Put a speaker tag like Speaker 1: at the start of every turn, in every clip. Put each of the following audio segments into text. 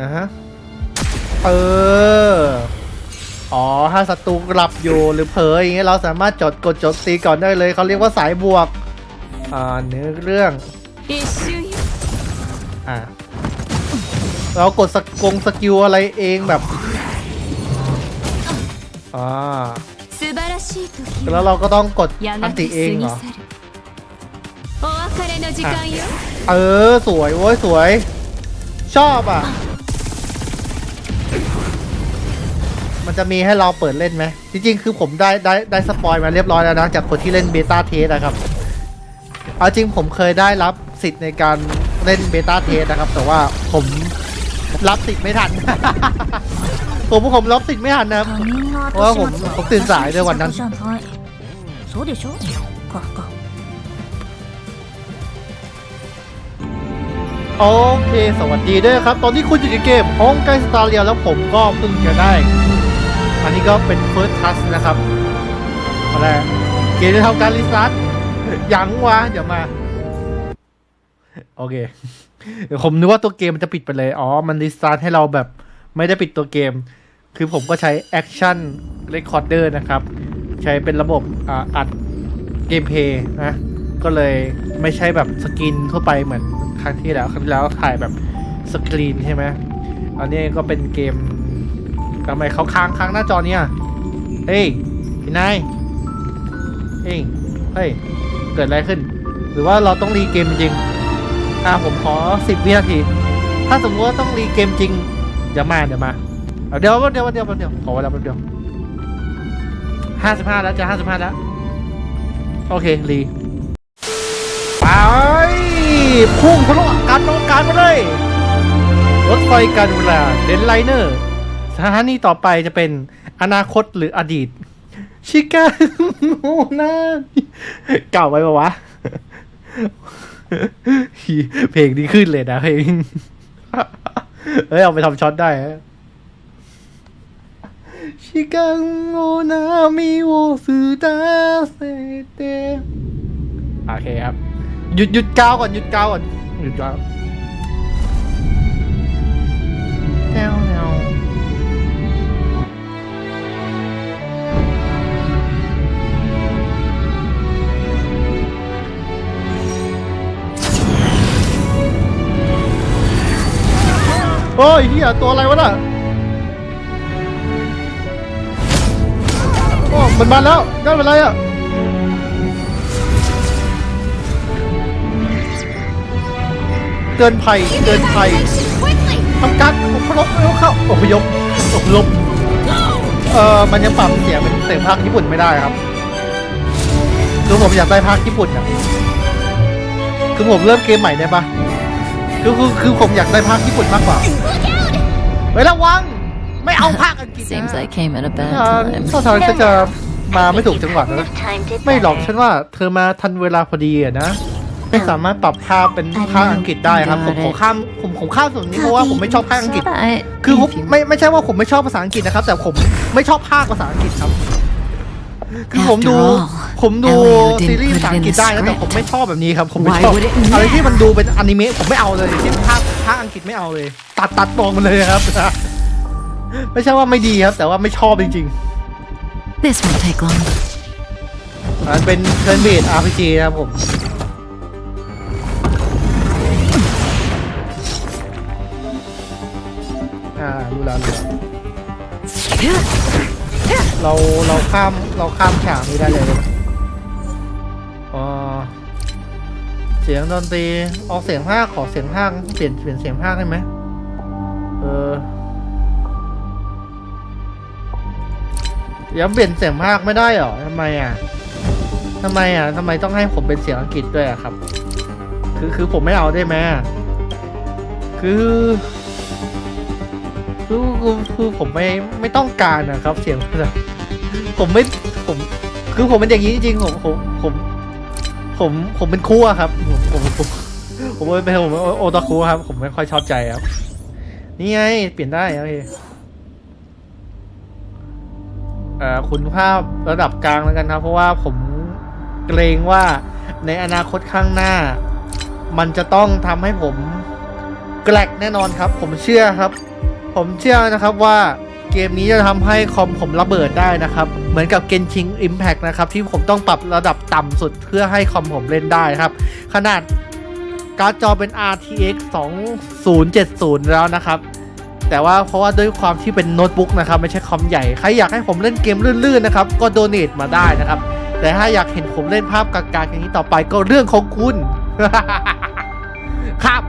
Speaker 1: อะฮะเอออ๋อถ้าศัตรูหลับอยู่หรือเผลออย่างเงี้ยเราสามารถจดกดจดตีก่อนได้เลยเขาเรียกว่าสายบวก อ่าเนื้อเรื่องอ่าเรากดสกงสกิลอะไรเองแบบอ่าแล้วเราก็ต้องกดอันติเองเหรอเออ สวยโว้ยสวย ชอบอะ จะมีให้เราเปิดเล่นไหมจริงๆคือผมได้ได้ได้สปอยมาเรียบร้อยแล้วนะจากคนที่เล่นเบต้าเทสนะครับเอาจริงผมเคยได้รับสิทธิ์ในการเล่นเบต้าเทสนะครับ แต่ว่าผมรับสิทธิ์ไม่ทัน ผมผมรับสิทธิ์ไม่ทันนะ
Speaker 2: เพราะ
Speaker 1: ผมผมตื่นสายด้วยวันนั้นโอเค สวัสดีด้วยครับ ตอนนี้คุณอยู่ในเกมของไกสตาเรียแล้วผมก็เพิ่งจะได้ อันนี้ก็เป็น First Touch นะครับอะไรเกมจะทำการรีสตาร์ทยังวะเดี๋ยวมา โอเคเดี๋ยวผมนึกว่าตัวเกมมันจะปิดไปเลย อ๋อ มันรีสตาร์ทให้เราแบบไม่ได้ปิดตัวเกม คือผมก็ใช้ Action Recorder นะครับ ใช้เป็นระบบอ,อัดเกมเพย์นะ ก็เลยไม่ใช่แบบสกรีนทั่วไปเหมือนครั้งที่แล้ว ครั้งที่แล้วถ่ายแบบสกรีนใช่ไหมอันนี้ก็เป็นเกม ทำไมเขาค้างค้างหน้าจอเนี่ยเฮ้ยพี่นายเฮ้ยเฮ้ย เกิดอะไรขึ้น หรือว่าเราต้องรีเกมจริง อ่าผมขอสิบวินาที ถ้าสมมติว่าต้องรีเกมจริง เดี๋ยวมาเดี๋ยวมาเอาเดี๋ยวเดี๋ยวเดี๋ยวเดี๋ยวขอเวลาแป๊บเดียวห้าสิบห้าแล้วจะห้าสิบห้าแล้ว โอเครีไปพุ่งทะลุการโนการมาเลยรถไฟการเวลาเดนไลเนอร์ สถานีต่อไปจะเป็นอนาคตหรืออดีต ชิกาโอ้นาเก่าไปปะวะ เพลงนี้ขึ้นเลยนะเพลงเฮ้ย เอาไปทำช็อตได้ชิกังโอนามิโอสุดาเซเตโอเคครับ หยุดหยุดกาวก่อน หยุดกาวก่อน หยุดกาว โอ้ยเฮียตัวอะไรวะน่ะโอ้มันมาแล้วได้เป็นไรอะเตือนภัยเตือนภัยทำการอพยพเข้าอพยพอพยพเอ่อมันยังปรับเสียงเป็นเสียงภาคญี่ปุ่นไม่ได้ครับคือผมอยากได้ภาคญี่ปุ่นอะคือผมเริ่มเกมใหม่ได้ปะ คือคือคือผมอยากได้ภาคญี่ปุ่นมากกว่าเฮ้ยระวัง ไม่เอาภาคอังกฤษ
Speaker 3: seems
Speaker 1: นะ
Speaker 3: I came at a
Speaker 1: ถ้า
Speaker 3: bad
Speaker 1: ทาง
Speaker 3: time
Speaker 1: ถ้าทางฉันจะมาไม่ถูกจังหวะนะ ไม่หรอกฉันว่าเธอมาทันเวลาพอดีอะนะไม่สามารถปรับภาพเป็นภาคอังกฤษได้ครับผมผมข้ามผมผมข้ามส่วนนี้เพราะว่าผมไม่ชอบภาคอังกฤษคือผมไม่ไม่ใช่ว่าผมไม่ชอบภาษาอังกฤษนะครับ แต่ผมไม่ชอบภาคภาษาอังกฤษครับ คือผมดู
Speaker 3: After all,
Speaker 1: ผมดู
Speaker 3: Elio didn't
Speaker 1: ซีรีส์
Speaker 3: put it
Speaker 1: ภาษาอังกฤษ
Speaker 3: in the
Speaker 1: ได้นะแต่
Speaker 3: script.
Speaker 1: ผมไม่ชอบแบบนี้ครับ ผมไม่ชอบ
Speaker 3: Why would it
Speaker 1: อะไรที่มันดูเป็นอนิเมะผมไม่เอาเลยที่ภาคภาคอังกฤษไม่เอาเลย ตัดตัดตรงมันเลยครับ ไม่ใช่ว่าไม่ดีครับ แต่ว่าไม่ชอบจริง
Speaker 3: this won't take long
Speaker 1: ๆอันเป็นเทิร์นเบด RPG นะครับผมอ่ารู้แล้วรู้แล้ว เราเราข้ามเราข้ามฉากนี้ได้เลยนะอ๋อเสียงดนตรีออกเสียงภาคขอเสียงภาคเปลี่ยนเปลี่ยนเสียงภาคได้ไหมเออยังเปลี่ยนเสียงภาคไม่ได้เหรอทำไมอะทำไมอะทำไมต้องให้ผมเป็นเสียงอังกฤษด้วยอะครับ คือคือผมไม่เอาได้ไหมอะคือคือคือคือผมไม่ไม่ต้องการนะครับ เสียงภาษา ผมไม่ผมคือผมเป็นอย่างนี้จริงๆผมผมผม ผมผมเป็นครูอะครับ ผมผมผมผมเป็นผมโอตาคุครับ ผมไม่ค่อยชอบใจครับ นี่ไง เปลี่ยนได้โอเคเอ่อคุณภาพระดับกลางแล้วกันครับ เพราะว่าผมเกรงว่าในอนาคตข้างหน้า มันจะต้องทำให้ผมแกลกแน่นอนครับ ผมเชื่อครับ ผมเชื่อนะครับว่า เกมนี้จะทำให้คอมผมระเบิดได้นะครับ เหมือนกับ Genshin Impact นะครับ ที่ผมต้องปรับระดับต่ำสุดเพื่อให้คอมผมเล่นได้ครับ ขนาดการ์ดจอเป็น RTX 2070 แล้วนะครับ แต่ว่าเพราะว่าด้วยความที่เป็นโน้ตบุ๊กนะครับ ไม่ใช่คอมใหญ่ ใครอยากให้ผมเล่นเกมลื่นๆนะครับ ก็โดเน a มาได้นะครับ แต่ถ้าอยากเห็นผมเล่นภาพกากๆอย่างนี้ต่อไปก็เรื่องของคุณ ครับ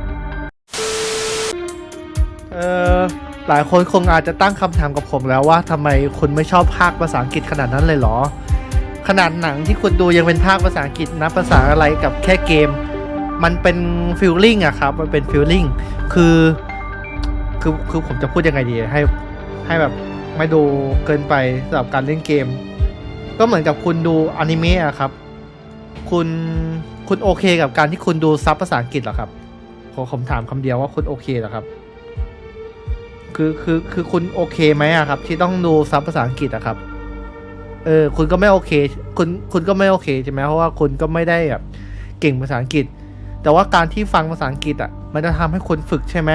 Speaker 1: เออ หลายคนคงอาจจะตั้งคำถามกับผมแล้วว่าทำไมคุณไม่ชอบภาคภาษาอังกฤษขนาดนั้นเลยเหรอ ขนาดหนังที่คุณดูยังเป็นภาคภาษาอังกฤษนะภาษาอะไรกับแค่เกม มันเป็นฟิลลิ่งอะครับ มันเป็นฟิลลิ่งคือคือคือผมจะพูดยังไงดีให้ให้แบบไม่ดูเกินไปสำหรับการเล่นเกม ก็เหมือนกับคุณดูอนิเมะอะครับ คุณคุณโอเคกับการที่คุณดูซับภาษาอังกฤษเหรอครับขอผมถามคำเดียวว่าคุณโอเคเหรอครับ คือคือคือคุณโอเคไหมอะครับ ที่ต้องดูซับภาษาอังกฤษอะครับ เออ คุณก็ไม่โอเค คุณคุณก็ไม่โอเคใช่ไหมเพราะว่าคุณก็ไม่ได้แบบเก่งภาษาอังกฤษ แต่ว่าการที่ฟังภาษาอังกฤษอะมันจะทำให้คุณฝึกใช่ไหม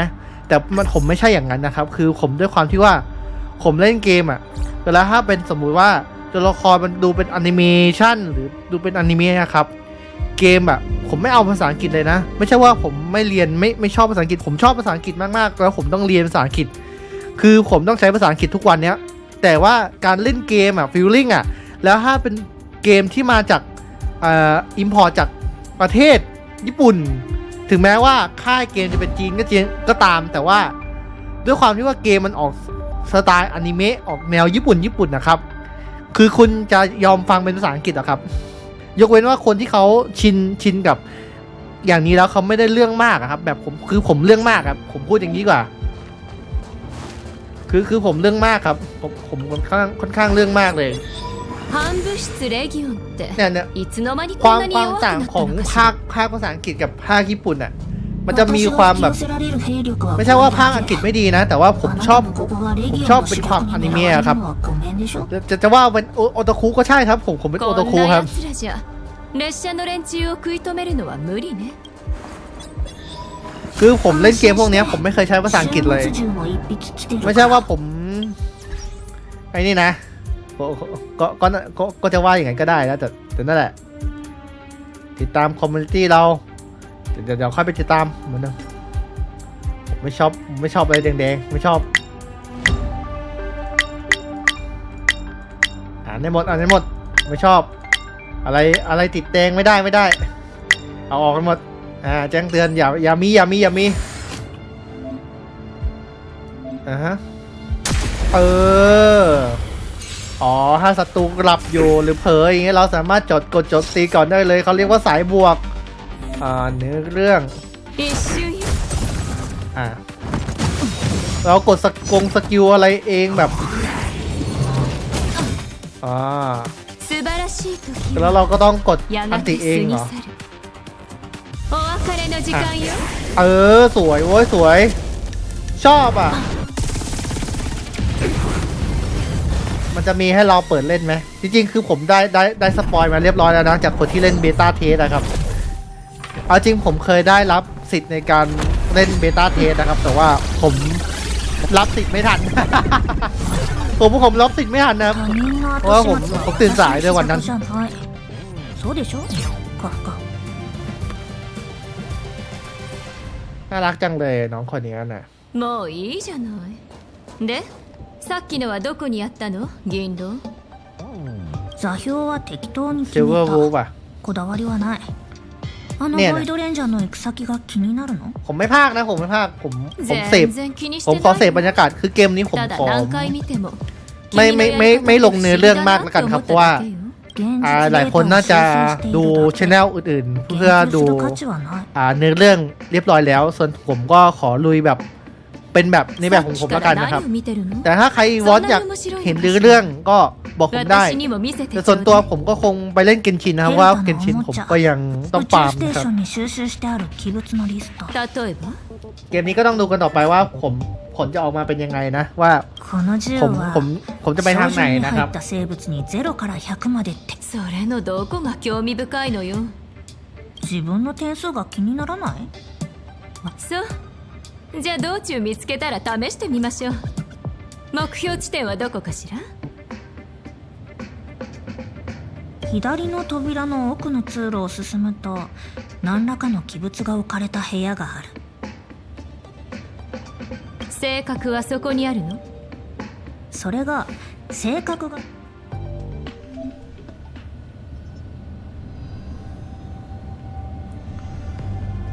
Speaker 1: แต่มันผมไม่ใช่อย่างนั้นนะครับ คือผมด้วยความที่ว่า ผมเล่นเกมอะแต่แล้วถ้าเป็นสมมุติว่าตัวละครมันดูเป็นแอนิเมชันหรือดูเป็นอนิเมะนะครับ เกมอะผมไม่เอาภาษาอังกฤษเลยนะ ไม่ใช่ว่าผมไม่เรียนไม่ไม่ชอบภาษาอังกฤษ ผมชอบภาษาอังกฤษมากๆแล้วผมต้องเรียนภาษาอังกฤษ คือผมต้องใช้ภาษาอังกฤษทุกวันเนี้ย แต่ว่าการเล่นเกมอะฟีลลิ่งอะแล้วถ้าเป็นเกมที่มาจากอ่ออิมพอร์ตจากประเทศญี่ปุ่น ถึงแม้ว่าค่ายเกมจะเป็นจีนก็จริงก็ตาม แต่ว่าด้วยความที่ว่าเกมมันออกสไตล์อนิเมะออกแนวญี่ปุ่นญี่ปุ่นนะครับ คือคุณจะยอมฟังเป็นภาษาอังกฤษหรอครับ ยกเว้นว่าคนที่เขาชินชินกับอย่างนี้แล้วเขาไม่ได้เรื่องมากครับ แบบผมคือผมเรื่องมากครับ ผมพูดอย่างนี้กว่า คือคือผมเรื่องมากครับ ผมผมค่อนข้างค่อนข้างเรื่องมากเลย
Speaker 3: 反部室レギオンって
Speaker 1: เนี่ยเนี่ย
Speaker 3: いつの間に
Speaker 1: ความ
Speaker 3: こんなに
Speaker 1: ความ
Speaker 3: 弱く
Speaker 1: ต่าง
Speaker 3: なっ
Speaker 1: ข
Speaker 3: た
Speaker 1: อง
Speaker 3: のかし
Speaker 1: ภา
Speaker 3: ら
Speaker 1: คภาคภาษาอังกฤษกับภาคญี่ปุ่นอ่ะ มันจะมีความแบบ
Speaker 2: ไม่
Speaker 1: ไม่
Speaker 2: ใช่
Speaker 1: ใช่
Speaker 2: ว่า
Speaker 1: ว่า
Speaker 2: ภา
Speaker 1: ภา
Speaker 2: ค
Speaker 1: ค
Speaker 2: อั
Speaker 1: อั
Speaker 2: ง
Speaker 1: ง
Speaker 2: ก
Speaker 1: ก
Speaker 2: ฤ
Speaker 1: ฤ
Speaker 2: ษ
Speaker 1: ษ
Speaker 2: ไม่
Speaker 1: ไม่
Speaker 2: ดี
Speaker 1: ดี
Speaker 2: นะ
Speaker 1: นะ แต่ว่าผมชอบ ผมชอบเป็นความอนิเมะครับ จะจะว่าเป็นโอโอตาคุก็ใช่ครับ ผมผมเป็นโอ
Speaker 3: こ
Speaker 1: ตาน คุ
Speaker 3: な
Speaker 1: ครับ
Speaker 3: 奴らじゃ列車の連中を食い止めるのは無理ね
Speaker 1: คือผมเล่นเกมพวกนี้ผมไม่เคยใช้ภาษาอังกฤษเลย ไม่ใช่ว่าผมไอ้นี่นะก็ก็ก็ก็จะว่าอย่างไงก็ได้นะแต่แต่นั่นแหละ ติดตามคอมมูนิตี้เรา เดี๋ยวเดี๋ยวเดี๋ยวค่อยไปติดตามเหมือนเดิมผมไม่ชอบไม่ชอบอะไรแดงๆ ไม่ชอบ อ่านได้หมดอ่านได้หมด ไม่ชอบ อะไรอะไรติดแดงไม่ได้ไม่ได้ เอาออกกันหมด อ่าแจ้งเตือนอย่าอย่ามีอย่ามีอย่ามีอ่าฮะเอออ๋อถ้าศัตรูหลับอยู่หรือเผลออย่างเงี้ยเราสามารถจดกดจดตีก่อนได้เลยเขาเรียกว่าสายบวกอ่าเนื้อเรื่องอ่าเรากดสกงสกิลอะไรเองแบบอ่าแล้วเราก็ต้องกดอันติเองเหรอ
Speaker 3: れの時間よ
Speaker 1: เออ สวยโว้ย สวย ชอบอ่ะ มันจะมีให้เราเปิดเล่นไหม จริงๆ คือผมได้ได้ได้สปอยมาเรียบร้อยแล้วนะ จากคนที่เล่นเบต้าเทสนะครับ เอาจริงผมเคยได้รับสิทธิ์ในการเล่นเบต้าเทสนะครับ แต่ว่าผมรับสิทธิ์ไม่ทัน ผมผมรับสิทธิ์ไม่ทันนะครับ
Speaker 2: เพราะว่าผมผมตื่นสายด้วยวันนั้น
Speaker 1: น่ารักจังเลยน้องคนนี้น่ะ
Speaker 3: もういいじゃないでさっきのはどこにあったの銀狼
Speaker 2: 座標は適当に
Speaker 1: เจ
Speaker 2: 決
Speaker 1: เวอ
Speaker 2: め
Speaker 1: ร์วูฟ
Speaker 2: た
Speaker 1: อ่ะ
Speaker 2: こだわりはないあの
Speaker 1: ねえね
Speaker 2: ボイドレンジャーの行く先が気になるの
Speaker 1: ผมไม่พากนะ ผมไม่พากผมผมเสพ
Speaker 3: 全然気にし
Speaker 1: ผม
Speaker 3: て
Speaker 1: ขอเสพบร
Speaker 2: 네.
Speaker 3: ない
Speaker 1: รยากาศคือเกมนี้ผม
Speaker 3: ただ
Speaker 1: ขอ
Speaker 3: 何回見ても
Speaker 1: ไม่ไม่ไม่ไม่ลงเนื้อเรื่องมากแล้วกันครับเพราะว่า
Speaker 2: 現実
Speaker 1: หลายคนน่าจะดูช anel อื่นๆ เพื่อดูอเนื้อเรื่องเรียบร้อยแล้ว ส่วนผมก็ขอลุยแบบเป็นแบบในแบบของผมแล้วกันนะครับ แต่ถ้าใครวอนอยากเห็นเนื้อเรื่องก็บอกผมได้ แต่ส่วนตัวผมก็คงไปเล่นเกนชินนะครับว่าเกนชินผมก็ยังต้องปามครับเกมนี้ก็ต้องดูกันต่อไปว่าผม ลจะออกมาเป็นยังไงนะ ว่า
Speaker 2: この銃
Speaker 1: ผม
Speaker 2: は
Speaker 1: ผมผมจะไปทางไหน
Speaker 2: 照準に
Speaker 1: นะครับ
Speaker 2: 入った生物に0から100までって
Speaker 3: それのどこが興味深いのよ
Speaker 2: 自分の点数が気にならない
Speaker 3: そう じゃあ道中見つけたら試してみましょう目標地点はどこかしら
Speaker 2: 左の扉の奥の通路を進むと何らかの器物が置かれた部屋がある
Speaker 3: 性格はそこにあるの
Speaker 2: それが性格が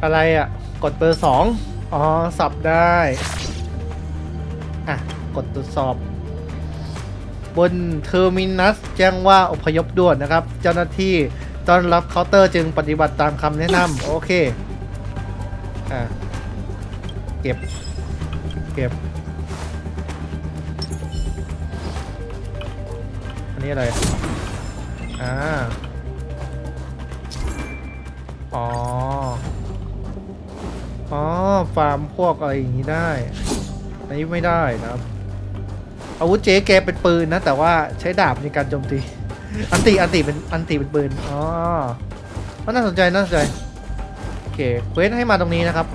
Speaker 1: อะไรอ่ะ กดเบอร์สองอ๋อ สับได้ อ่ะ กดตรวจสอบ บนเทอร์มินัสแจ้งว่าอพยพด่วนนะครับ เจ้าหน้าที่ต้อนรับเคาน์เตอร์จึงปฏิบัติตามคำแนะนำโอเค อ่ะ เก็บ เก็บ อันนี้อะไร อ่า อ๋อ อ๋อ ฟาร์มพวกอะไรอย่างนี้ได้อันนี้ไม่ได้นะครับ อาวุธเจ๊แกเป็นปืนนะ แต่ว่าใช้ดาบในการโจมตี อันติ อันติเป็น อันติเป็นปืน อ๋อน่าสนใจ น่าสนใจ โอเค เควสให้มาตรงนี้นะครับ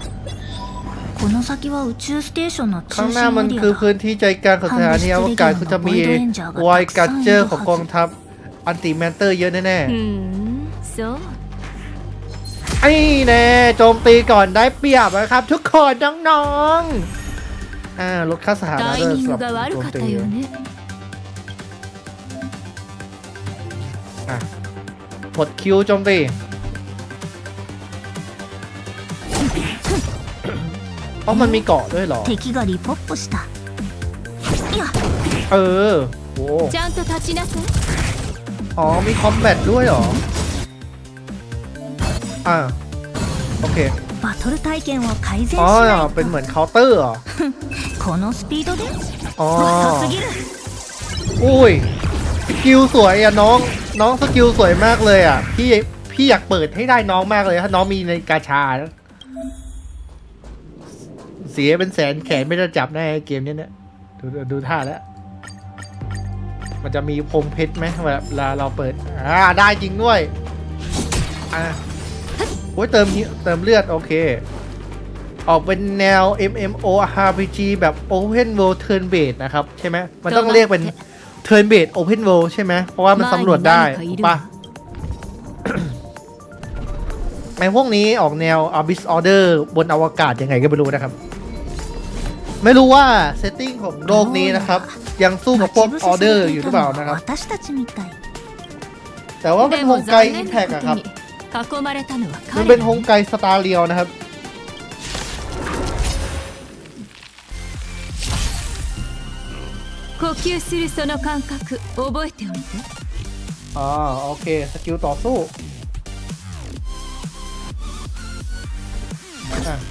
Speaker 2: この先は宇宙ステーションの
Speaker 1: ข้าง
Speaker 2: 中
Speaker 1: หน้ามัน
Speaker 2: 心エリ
Speaker 1: คือ
Speaker 2: ア
Speaker 1: พื้
Speaker 2: だ
Speaker 1: นที่ใจกลางของสถานีอวกาศคุณจะมีวอยกัจเจอร์ของกองทัพ อันติแมนเตอร์เยอะแน่ๆ
Speaker 3: ふーんそう
Speaker 1: ไอ้แน่โจมตีก่อนได้เปรียบนะครับ ทุกคนน้องๆ อ่าลดค่าสถานะ
Speaker 3: タイ
Speaker 1: ด้วย
Speaker 3: ミン
Speaker 1: สำห
Speaker 3: グ
Speaker 1: รับ
Speaker 3: が悪
Speaker 1: โจม
Speaker 3: かった
Speaker 1: ตี
Speaker 3: よね
Speaker 1: อ่ะหมดคิวโจมตี เพราะมันมีเกาะด้วยหรอเออโอ้อ๋อมีคอมแบทด้วยหรออ่าโอเคอ๋อเป็นเหมือนเคาน์เตอร์เหรออ๋ออุ้ยสกิลสวยอะน้องน้องสกิลสวยมากเลยอะพี่พี่อยากเปิดให้ได้น้องมากเลยถ้าน้องมีในกาชานะ เสียเป็นแสนแขนไม่ได้จับแน่เกมเนี้ยเนี่ยดูดูดูท่าแล้ว มันจะมีพงเพชรไหมเวลาเราเปิด อ่า ได้จริงด้วย อะโอ้ยเติมนี้เติมเลือด โอเค ออกเป็นแนว MMO RPG แบบ Open World Turn Based นะครับ ใช่ไหม มันต้องเรียกเป็น Turn Based Open World ใช่ไหม เพราะว่ามันสำรวจได้ถูกปะในพวกนี้ออกแนว Abyss Order บนอวกาศยังไงก็ไม่รู้นะครับ ไม่รู้ว่าเซตติ้งของโลกนี้นะครับ ยังสู้กับพวก
Speaker 2: 待ち伏せ
Speaker 1: Order
Speaker 2: されて
Speaker 1: อยู่
Speaker 2: い
Speaker 1: หรือ
Speaker 2: た
Speaker 1: เป
Speaker 2: の
Speaker 1: ล่านะครับ
Speaker 2: は私たちみたい
Speaker 1: แต่ว่าเป็น
Speaker 3: で
Speaker 1: โฮ
Speaker 3: も
Speaker 1: งไก
Speaker 3: 残
Speaker 1: อิ
Speaker 3: 念
Speaker 1: ม
Speaker 3: な
Speaker 1: แพ
Speaker 3: こ
Speaker 1: กอะค
Speaker 3: と
Speaker 1: รับ
Speaker 3: に囲まれたのは
Speaker 1: มัน
Speaker 3: 彼
Speaker 1: เป็น
Speaker 3: ら
Speaker 1: โฮงไกสตาร์เรียวนะครับ
Speaker 3: 呼吸するその感覚覚えておいて
Speaker 1: อ่าโอเค สกิลต่อสู้อ่ะ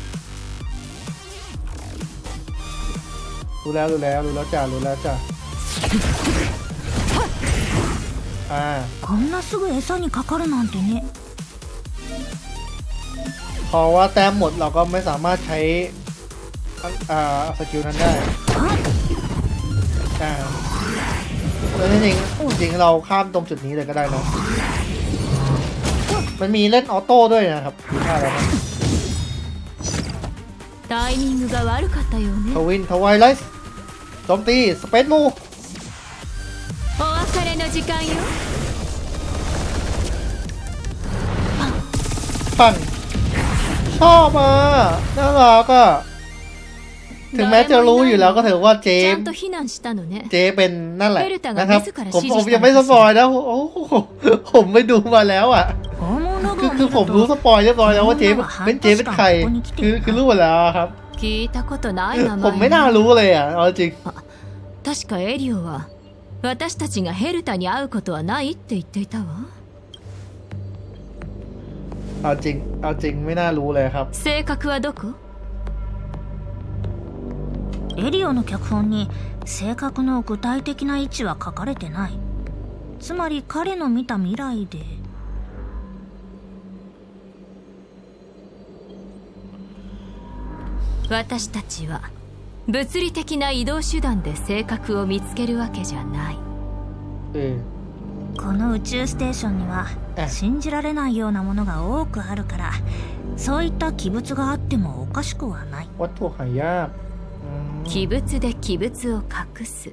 Speaker 1: รู้แล้วรู้แล้วรู้แล้วจ้ารู้แล้วจ้าอ่า
Speaker 2: こんなすぐ餌にかかるなんてね
Speaker 1: พอว่าแต้มหมดเราก็ไม่สามารถใช้อ่าสกิลนั้นได้
Speaker 2: あ
Speaker 1: อ่าแล้วจริงๆจริงๆเราข้ามตรงจุดนี้เลยก็ได้นะมันมีเล่นออโต้ด้วยนะครับดูท่าแล้วนะ
Speaker 3: タイミングが悪かったよ
Speaker 1: ท
Speaker 3: ね
Speaker 1: วินทวายไลท์ โจมตีสเปซมูปังชอบอะน่ารักอะถึงแม้จะรู้อยู่แล้วก็ถือว่าเจมเจเป็นนั่นแหละนะครับ ผมผมยังไม่สปอยนะโอ้ผมไปดูมาแล้วอะคือคือผมรู้สปอยเรียบร้อยแล้วว่าเจ๊เป็นเจเป็นใครคือคือรู้หมดแล้วครับ
Speaker 3: 聞いたことない名
Speaker 1: ผมไม่
Speaker 3: 前
Speaker 1: น่ารู้เลยอ่ะเอาจริง
Speaker 3: 確かエリオは私たちがヘルタに会うことはないって言っていたわ
Speaker 1: เอาจริง เอาจริงไม่น่ารู้เลยครับ
Speaker 3: 性格はどこ
Speaker 2: エリオの脚本に正確の具体的な位置は書かれてないつまり彼の見た未来で
Speaker 3: 私たちは物理的な移動手段で性格を見つけるわけじゃない、
Speaker 1: うん、
Speaker 2: この宇宙ステーションには信じられないようなものが多くあるからそういった器物があってもおかしくはない。
Speaker 3: 器物で器物を隠す。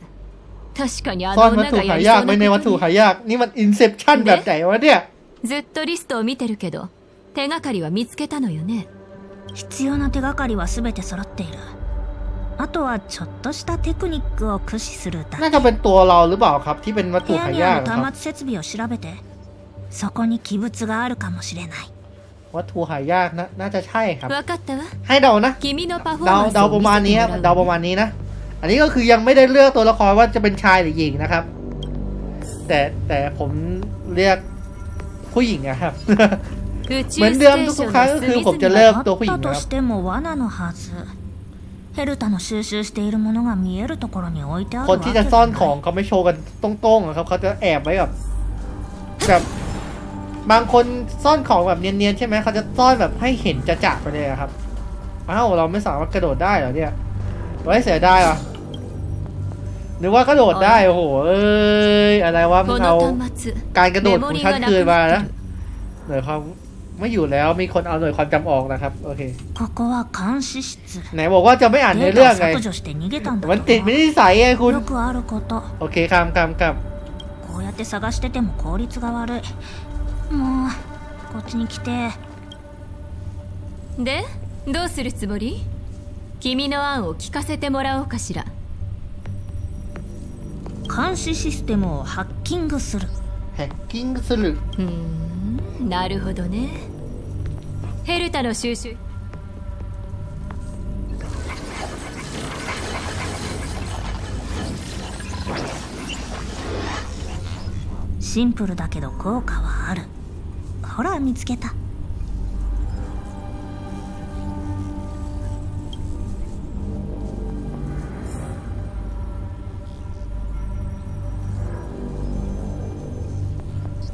Speaker 3: 確かにあの女がやりそうなことずっとリストを見てるけど手がかりは見つけたのよね。
Speaker 2: 必要な手がかりは全て揃っているあとはちょっとしたテクニックを駆使するだ
Speaker 1: น่า
Speaker 2: け
Speaker 1: จะเป็นตัวเราหรือเปล่าครับ ที่เป็นวัต
Speaker 2: 部
Speaker 1: ถุ
Speaker 2: 屋
Speaker 1: หา
Speaker 2: に
Speaker 1: ยา
Speaker 2: あ
Speaker 1: ก
Speaker 2: る
Speaker 1: ครับ
Speaker 2: 端末設備を調べてそこに器物があるかもしれない
Speaker 1: วัตถุหายากนะน่าจะใช่ครับ
Speaker 3: 分かったわ
Speaker 1: ให้เดานะ
Speaker 3: 君のパフォー
Speaker 1: เดา
Speaker 3: マンス
Speaker 1: เดา
Speaker 3: を
Speaker 1: ประ
Speaker 3: 見
Speaker 1: มาณ
Speaker 3: せて
Speaker 1: นี้
Speaker 3: も
Speaker 1: ครับ
Speaker 3: らう
Speaker 1: เดา
Speaker 3: わ
Speaker 1: ประมาณนี้นะ อันนี้ก็คือยังไม่ได้เลือกตัวละครว่าจะเป็นชายหรือหญิงนะครับ แต่แต่ผมเรียกผู้หญิงอะครับ
Speaker 3: 宇宙
Speaker 1: เหมือน
Speaker 3: ステ
Speaker 1: เดิม
Speaker 3: ーシ
Speaker 1: ทุก
Speaker 3: ョン
Speaker 1: ๆครั้ง
Speaker 3: の
Speaker 1: ก็คือ
Speaker 3: 隅
Speaker 1: ผมจะ
Speaker 3: 々
Speaker 1: เลือก
Speaker 2: あ
Speaker 1: ตัวผู้หญิ
Speaker 2: っ
Speaker 1: ง
Speaker 2: た
Speaker 1: นะ
Speaker 2: と
Speaker 1: ครับ
Speaker 2: しても罠のはずヘルタの収集しているものが見えるところに置いてある
Speaker 1: ค
Speaker 2: わ
Speaker 1: น
Speaker 2: け
Speaker 1: ที่
Speaker 2: じ
Speaker 1: จะ
Speaker 2: ゃ
Speaker 1: ซ่อน
Speaker 2: ない
Speaker 1: ของเขาไม่โชว์กันตรงๆอะครับเขาจะแอบไว้แบบแบบบางคนซ่อนของแบบเนียนๆใช่ไหมเขาจะซ่อนแบบให้เห็นจะจะๆไปเลยอะครับอ้าวเราไม่สามารถกระโดดได้เหรอเนี่ยไว้เสียได้เหรอหรือว่ากระโดดได้โอ้โหเอ้ยอะไรวะมึ
Speaker 3: こ
Speaker 1: งเอา
Speaker 3: の端末
Speaker 1: การกระโด
Speaker 3: メ
Speaker 1: ดข
Speaker 3: モ
Speaker 1: อง
Speaker 3: リ
Speaker 1: ฉัน
Speaker 3: がな
Speaker 1: คืน
Speaker 3: く
Speaker 1: มา
Speaker 3: なって
Speaker 1: นะ
Speaker 3: る
Speaker 1: หน่วยความ ไม่อยู่แล้วมีคนเอาหน่วยความจำออกนะครับ โอเค
Speaker 2: ここは監視室
Speaker 1: ไหนบอกว่าจะไม่อ่านใน
Speaker 2: デー
Speaker 1: เรื่อ
Speaker 2: タ
Speaker 1: ง
Speaker 2: を
Speaker 1: ไง
Speaker 2: 削除して逃げたんだ
Speaker 1: มัน
Speaker 2: と
Speaker 1: ติดไม่ได้ใสไงคุณ
Speaker 2: よくあること
Speaker 1: โอเคคำคำกับ
Speaker 2: こうやって探してても効率が悪いもうこっちに来て
Speaker 3: でどうするつもり君の案を聞かせてもらおうかしら
Speaker 2: 監視システムをハッキングする
Speaker 1: ヘッキングする。
Speaker 3: うん。なるほどね。ヘルタの収集。
Speaker 2: シンプルだけど効果はある。ほら見つけた。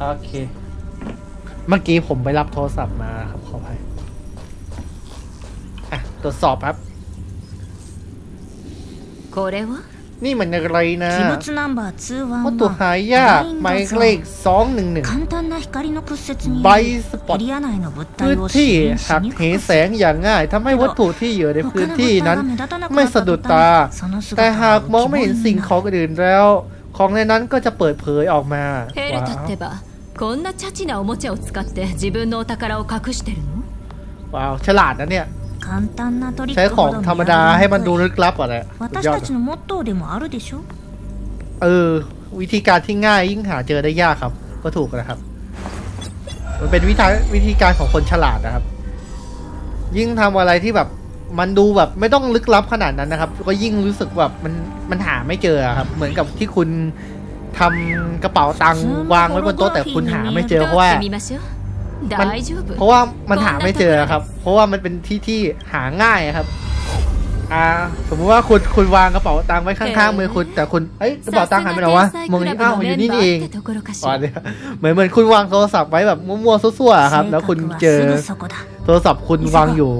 Speaker 1: โอเค เมื่อกี้ผมไปรับโทรศัพท์มาครับขออภัยอ่ะตรวจสอบครับ
Speaker 3: これは
Speaker 1: นี่มันอะไรนะ
Speaker 2: 器物ナンバー
Speaker 1: วัตถุ
Speaker 2: 211
Speaker 1: หายากหมายเลขสองหนึ่งหนึ่ง
Speaker 2: 簡単な光の屈折に
Speaker 1: ใบ
Speaker 2: より
Speaker 1: สปอต
Speaker 2: エリア内の物
Speaker 1: พื้น
Speaker 2: 体を
Speaker 1: ที่
Speaker 2: 視認し
Speaker 1: หัก
Speaker 2: に
Speaker 1: เห
Speaker 2: くく
Speaker 1: แสงอย่างง่ายทำให้วัตถุที่อยู่ในพื้
Speaker 2: 他
Speaker 1: น
Speaker 2: の物
Speaker 1: ที่
Speaker 2: 体
Speaker 1: นั้น
Speaker 2: が目立たなく
Speaker 1: ไม่
Speaker 2: なった
Speaker 1: สะดุด
Speaker 2: 途
Speaker 1: ตา
Speaker 2: 端その
Speaker 1: แต่
Speaker 2: 姿
Speaker 1: หาก
Speaker 2: が
Speaker 1: มองไม่
Speaker 2: 浮き
Speaker 1: เห็น
Speaker 2: 彫り
Speaker 1: สิ่ง
Speaker 2: に
Speaker 1: ของ
Speaker 2: なる
Speaker 1: อื่นแล้ว ของในนั้นก็จะเปิดเผยออกมา
Speaker 3: ヘルタ
Speaker 1: ว้า
Speaker 3: って
Speaker 1: ว
Speaker 3: ば こんなチャチなおもちゃを使って自分のお宝を隠してるの
Speaker 1: ว้าวฉลาดนะเนี่ย
Speaker 2: 簡単なトリッ
Speaker 1: ใช้
Speaker 2: ク
Speaker 1: ของ
Speaker 2: ほど
Speaker 1: ธรรม
Speaker 2: 見
Speaker 1: ดา
Speaker 2: ら
Speaker 1: ให้
Speaker 2: れ
Speaker 1: มันดู
Speaker 2: にくい
Speaker 1: ลึกลับอ่ะแหละสุดย
Speaker 2: 私
Speaker 1: อด
Speaker 2: たちのモットーでもあるでしょ
Speaker 1: เออ วิธีการที่ง่ายยิ่งหาเจอได้ยากครับ ก็ถูกนะครับ มันเป็นวิธีวิธีการของคนฉลาดนะครับ ยิ่งทำอะไรที่แบบ มันดูแบบไม่ต้องลึกลับขนาดนั้นนะครับ ก็ยิ่งรู้สึกแบบมันมันหาไม่เจอครับ เหมือนกับที่คุณ ทำกระเป๋าตังค์วางไว้บนโต๊ะแต่คุณหาไม่เจอเพราะว่า
Speaker 3: มัน
Speaker 1: เพราะว่ามันหาไม่เจอครับ เพราะว่ามันเป็นที่ที่หาง่ายครับ อ่า สมมุติว่าคุณคุณวางกระเป๋าตังค์ไว้ข้างๆมือคุณแต่คุณเอ้ยกระเป๋าตังค์หายไปไหนวะมองนี่อ้าวอยู่นี่เองเเหมือนเหมือนคุณวางโทรศัพท์ไว้แบบมั่วๆซั่วๆครับ แล้วคุณเจอโทรศัพท์คุณวางอยู่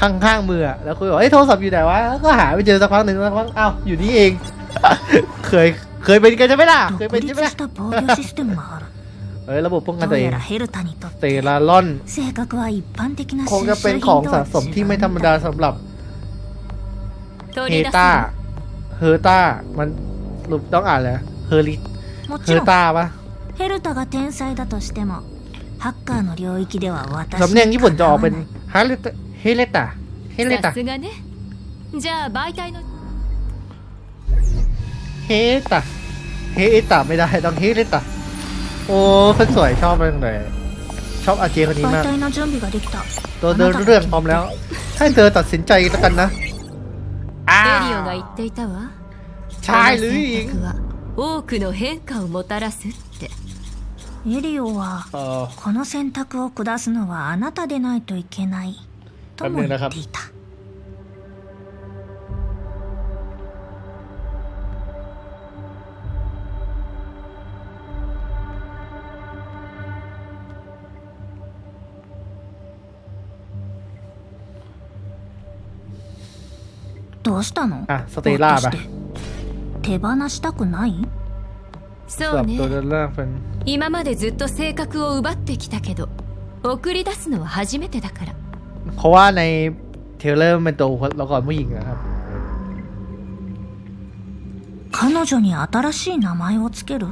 Speaker 1: ข้างๆมือแล้วคุณบอกเอ้ยโทรศัพท์อยู่ไหนวะก็หาไปเจอสักพักหนึ่งสักพักอ้าวอยู่นี่เอง เคย เคยเป็นกันใช่ไหมล่ะ เคย
Speaker 2: 独
Speaker 1: เป็น
Speaker 2: 立
Speaker 1: ใช่ไหมล่ะ
Speaker 2: した防御システムもある
Speaker 1: เอ้ยระบบป้องกัน
Speaker 2: ど
Speaker 1: ตัว
Speaker 2: う
Speaker 1: เอง
Speaker 2: やらヘルタにとっ
Speaker 1: เต
Speaker 2: て
Speaker 1: ลาลอน
Speaker 2: 性格は一般的な
Speaker 1: คง
Speaker 2: 収
Speaker 1: จะ
Speaker 2: 集
Speaker 1: เป็น
Speaker 2: 品
Speaker 1: ของ
Speaker 2: と
Speaker 1: สะ
Speaker 2: は
Speaker 1: สมที่ไม่
Speaker 2: 違
Speaker 1: ธร
Speaker 2: う
Speaker 1: รม
Speaker 2: ん
Speaker 1: ดา
Speaker 2: だ
Speaker 1: สำหรับ
Speaker 3: 取
Speaker 1: เฮ
Speaker 3: り出す
Speaker 1: ต้า
Speaker 3: の
Speaker 1: เฮอร์ต้า มันสรุปต้องอ่านเลยเฮอริ
Speaker 2: も
Speaker 1: เฮ
Speaker 2: ち
Speaker 1: อ
Speaker 2: ろ
Speaker 1: ร์
Speaker 2: ん
Speaker 1: ต้าปะ
Speaker 2: ヘルタが天才だとしてもハッカーの領域では私
Speaker 1: สำเนียงญี่ปุ่นจะออกเป็น
Speaker 2: かなわない
Speaker 1: ฮาเลตเฮเลตาเฮเลตา
Speaker 3: さすがねじゃあ媒体の
Speaker 1: เ ฮตาเฮตาไม่ได้ต้องเฮเลตาโอ้คนสวยชอบมากเลยชอบอาเจคนนี้มาก
Speaker 2: 媒体の準備ができた
Speaker 1: ตัวเดินเรื่องพร้อมแล้ว ให้เธอตัดสินใจแล้วกันนะอ้า
Speaker 3: エリオが言っていたわ
Speaker 1: ชายหรือหญิง
Speaker 3: この選択は多くの変化をもたらすって
Speaker 2: エリオは
Speaker 1: เออ
Speaker 2: この選択を下すのはあなたでないといけないとも言っていた どうしたの
Speaker 1: อ่ะสเตล่า
Speaker 2: ぼーっ
Speaker 1: ปะ
Speaker 2: として手放したくない
Speaker 3: そ
Speaker 1: สำหรั
Speaker 3: う
Speaker 1: บตัว
Speaker 3: ね
Speaker 1: เดินเรื่องเป็น
Speaker 3: 今までずっと性格を奪ってきたけど送り出すのは初めてだから
Speaker 1: เพราะว่าในเทรลเลอร์มันเป็นตัวละครผู้หญิงนะครับ
Speaker 2: 彼女に新しい名前をつける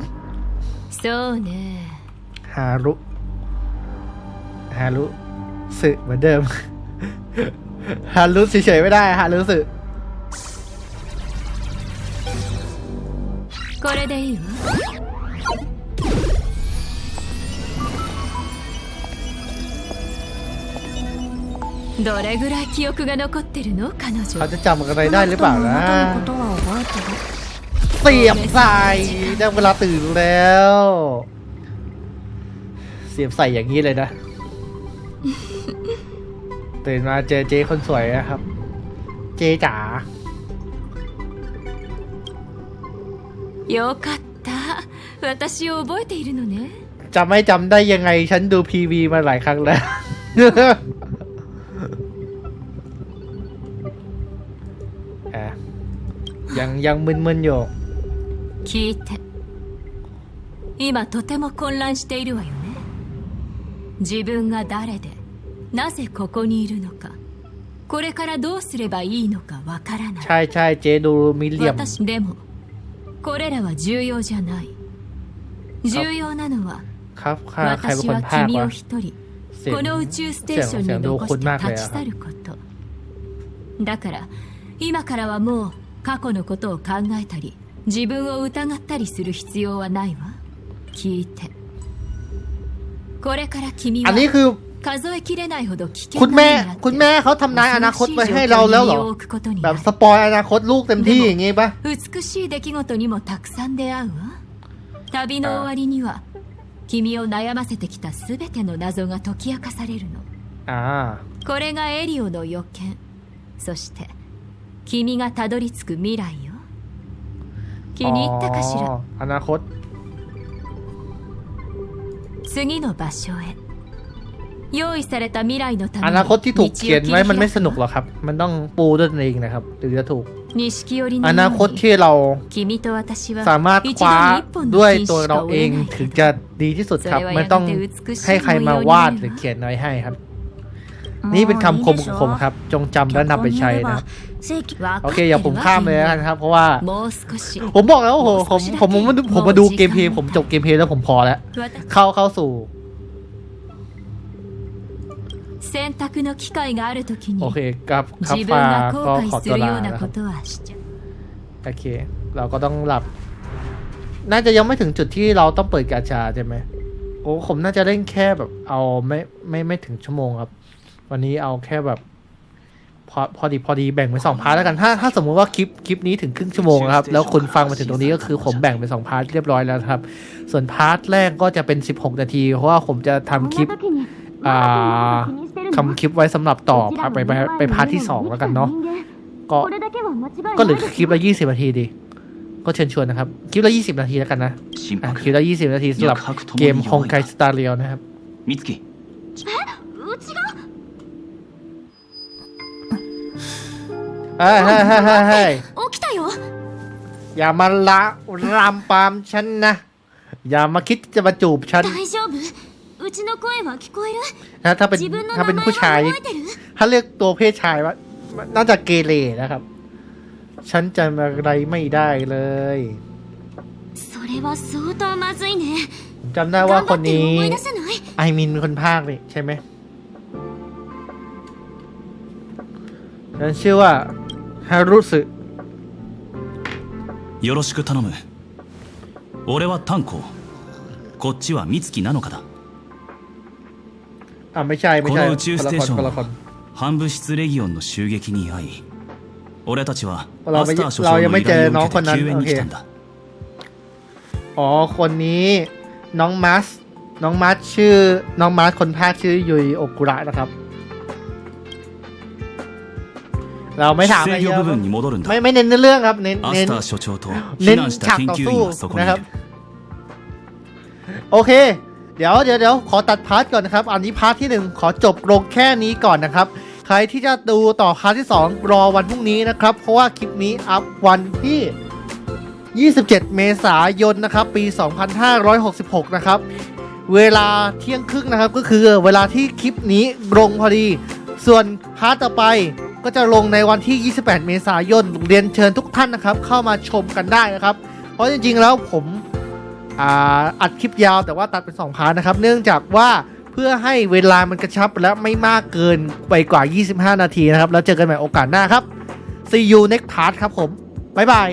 Speaker 3: そうね
Speaker 1: ฮารุ ฮารุสึเหมือนเดิม ฮารุเฉยๆไม่ได้ ฮารุสึ
Speaker 3: これでいいわどれぐらい記憶が残ってるの彼
Speaker 1: เขา
Speaker 3: 女
Speaker 1: จะจำอะไรได้หรือเปล่านะ
Speaker 2: あなたのことは覚えてる
Speaker 1: เสียบใส่ได้เวลาตื่นแล้ว เสียบใส่อย่างนี้เลยนะ ตื่นมาเจอเจ๊คนสวยนะครับ เจ๊จ๋า
Speaker 3: よかった私を覚えているのね
Speaker 1: จำไม่จำได้ยังไง ฉันดูพีวีมาหลายครั้งแล้ว อ่ะยังยังมึนๆอยู่
Speaker 3: 聞いて今とても混乱しているわよね自分が誰でなぜここにいるのかこれからどうすればいいのかわからない
Speaker 1: ใช่ใช่เจ๊ดูมิเลียม
Speaker 3: 私でも これらは重要じゃない。重要なのは私は君を一人この宇宙ステーションに残して立ち去ること。だから今からはもう過去のことを考えたり自分を疑ったりする必要はないわ。聞いて。これから君は数えきれないほど危
Speaker 1: คุ
Speaker 3: 険
Speaker 1: ณ
Speaker 3: な
Speaker 1: แม่
Speaker 3: 目に遭って
Speaker 1: คุณแม่เขาทำนายอนาคตไว้ให้เราแล้วเหรอ
Speaker 3: 恐ろしい状況に身を置くことに
Speaker 1: แบ
Speaker 3: な
Speaker 1: บ
Speaker 3: る
Speaker 1: สปอยอนาคตลูกเต็มที่อย่างงี้ปะ
Speaker 3: 美しい出来事にもたくさん出会うわ旅の終わりには君を悩ませてきた全ての謎が解き明かされるの
Speaker 1: อ่า
Speaker 3: これがエリオの予見そして君がたどり着く未来よ気に入ったかしら
Speaker 1: อ๋ออนาคต
Speaker 3: 次の場所へ 用意された未来のた
Speaker 1: อ
Speaker 3: め
Speaker 1: นาคตที่ถูก
Speaker 3: 道を
Speaker 1: เขียน
Speaker 3: 切り
Speaker 1: ไว้มันไม่
Speaker 3: 開
Speaker 1: สนุก
Speaker 3: く
Speaker 1: หรอกครับ มันต้องปูด้วยตัวเองนะครับถึงจะถูก
Speaker 3: 錦織の
Speaker 1: อ
Speaker 3: よ
Speaker 1: นาคต
Speaker 3: うに
Speaker 1: ที่เรา
Speaker 3: 君と私は
Speaker 1: สามารถ
Speaker 3: 一
Speaker 1: คว้า
Speaker 3: 度に一本
Speaker 1: ด้
Speaker 3: の
Speaker 1: วย
Speaker 3: 金
Speaker 1: ตัว
Speaker 3: し
Speaker 1: เรา
Speaker 3: か追
Speaker 1: เอ
Speaker 3: え
Speaker 1: ง
Speaker 3: ない
Speaker 1: ถึง
Speaker 3: け
Speaker 1: จะ
Speaker 3: ど
Speaker 1: ดีที่สุดครับ
Speaker 3: それは
Speaker 1: ไม่ต้อง
Speaker 3: やがて美しい
Speaker 1: ให้ใครมาวาดหรือ
Speaker 3: 模様になるわ
Speaker 1: เขียนไว้ให้ครับ
Speaker 2: もう
Speaker 1: นี่เป็นคำคม
Speaker 2: いいで
Speaker 1: ข
Speaker 2: し
Speaker 1: อง
Speaker 2: ょ
Speaker 1: ผมครับ จงจำและนำไปใช้นะ
Speaker 2: 正規
Speaker 3: わ
Speaker 1: โอ
Speaker 3: かっ
Speaker 1: เค
Speaker 3: て
Speaker 1: อย่า
Speaker 3: る
Speaker 1: ผม
Speaker 3: わ
Speaker 1: ข้ามเลยแล้วกัน
Speaker 3: 君
Speaker 1: ครับ เพราะว่า
Speaker 3: もう少し
Speaker 1: ผมบอกแล้วโอ้โหผมผมผมมาดูผมมาดู
Speaker 3: もう時間
Speaker 1: เกมเพลย์ผมจบเกมเพลย์แล้วผมพอแล้ว
Speaker 3: 私
Speaker 1: เข้าเข้าสู่
Speaker 3: 選択の機会があるときに
Speaker 1: โอเคครับครับ
Speaker 3: 自分
Speaker 1: ฟ้า
Speaker 3: が
Speaker 1: ก็
Speaker 3: 後
Speaker 1: ขอ
Speaker 3: 悔す
Speaker 1: ตัว
Speaker 3: る
Speaker 1: ลา
Speaker 3: ような
Speaker 1: นะค
Speaker 3: こ
Speaker 1: รับ
Speaker 3: とはしちゃ
Speaker 1: โอเค เราก็ต้องหลับ น่าจะยังไม่ถึงจุดที่เราต้องเปิดกาชาใช่ไหมโอ้ผมน่าจะเล่นแค่แบบ เอาไม่ไม่ไม่ถึงชั่วโมงครับ วันนี้เอาแค่แบบ พอพอดีพอดีแบ่งเป็นสองพาร์ทแล้วกัน ถ้าถ้าสมมุติว่าคลิปคลิปนี้ถึงครึ่งชั่วโมงนะครับ แล้วคุณฟังมาถึงตรงนี้ก็คือผมแบ่งเป็นสองพาร์ทเรียบร้อยแล้วนะครับ ส่วนพาร์ทแรกก็จะเป็น 16 นาที เพราะว่าผมจะทำคลิป อ่า ทำคลิปไว้สำหรับต่อพาไปไปไปพาร์ทที่สองแล้วกันเนาะก็ก็หรือคลิปละยี่สิบนาทีดี ก็เชิญชวนนะครับ คลิปละยี่สิบนาทีแล้วกันนะคลิปละยี่สิบนาทีสำหรับเกมฮงไกสตาร์เรียลนะครับ
Speaker 4: มิ
Speaker 1: สกิอ่าฮ่ฮ้ยเฮ้ยอย่ามาละรามปามฉันนะ อย่ามาคิดจะมาจูบฉัน
Speaker 5: 大丈夫うちの声は聞こえる
Speaker 1: นะถ้าเป็น
Speaker 5: 自分の
Speaker 1: ถ้า
Speaker 5: 名
Speaker 1: เป็น
Speaker 5: 前
Speaker 1: ผู้ชาย
Speaker 5: は覚えてる
Speaker 1: ถ้าเรียกตัวเพศชายว่าน่าจะเกเรนะครับ ฉันจำอะไรไม่ได้เลย
Speaker 5: それは相当まずいね
Speaker 1: ผมจำได้ว่า
Speaker 5: 頑
Speaker 1: ค
Speaker 5: 張
Speaker 1: น
Speaker 5: って
Speaker 1: นี้
Speaker 5: 思い出せない
Speaker 1: ไอมินเป็นคนภาคนี่ใช่ไหมฉันชื่อว่าฮารุสึ
Speaker 4: よろしく頼む俺は炭鉱こっちは美月なのかだ
Speaker 1: อ่าไม่ใช่ไม่
Speaker 4: こ
Speaker 1: ใช่
Speaker 4: の宇宙ステーション
Speaker 1: คนละคน
Speaker 4: は反物質レギオンの襲撃に遭い俺たちは
Speaker 1: เราไม่
Speaker 4: アスター所
Speaker 1: เรา
Speaker 4: 長
Speaker 1: ยัง
Speaker 4: の
Speaker 1: ไม่
Speaker 4: 依
Speaker 1: เจอ
Speaker 4: 頼を
Speaker 1: น้อง
Speaker 4: 受
Speaker 1: คน
Speaker 4: け
Speaker 1: นั้น
Speaker 4: て救援
Speaker 1: โอ
Speaker 4: に
Speaker 1: เค
Speaker 4: 来たんだ
Speaker 1: อ๋อ คนนี้น้องมัส น้องมัสชื่อ น้องมัสคนภาคชื่อยุยโอกุระนะครับ เราไม่ถามอะไร
Speaker 4: 制
Speaker 1: เย
Speaker 4: 御
Speaker 1: อะ
Speaker 4: 部分に戻るんだ
Speaker 1: ไม่ไม่เน้นเรื่องครับ เน้น
Speaker 4: ア
Speaker 1: เน้
Speaker 4: ス
Speaker 1: น
Speaker 4: ター所長と避
Speaker 1: เน้น
Speaker 4: 難した
Speaker 1: ฉาก
Speaker 4: 研
Speaker 1: ต่อ
Speaker 4: 究
Speaker 1: สู้
Speaker 4: 員はそこに
Speaker 1: นะ
Speaker 4: い
Speaker 1: ครับ
Speaker 4: る
Speaker 1: โอเค เดี๋ยวเดี๋ยวเดี๋ยวขอตัดพาร์ทก่อนนะครับ อันนี้พาร์ทที่หนึ่งขอจบลงแค่นี้ก่อนนะครับ ใครที่จะดูต่อพาร์ทที่สองรอวันพรุ่งนี้นะครับ เพราะว่าคลิปนี้อัพวันที่ 27 เมษายนนะครับ ปี 2566 นะครับ เวลาเที่ยงครึ่งนะครับ ก็คือเวลาที่คลิปนี้ลงพอดี ส่วนพาร์ทต่อไปก็จะลงในวันที่ 28 เมษายนเรียนเชิญทุกท่านนะครับ เข้ามาชมกันได้นะครับ เพราะจริงๆแล้วผม อัดคลิปยาวแต่ว่าตัดเป็น2พาร์ทนะครับ เนื่องจากว่าเพื่อให้เวลามันกระชับและไม่มากเกินไปกว่า 25 นาทีนะครับ แล้วเจอกันใหม่โอกาสหน้าครับ see you next part ครับผม บ๊ายบาย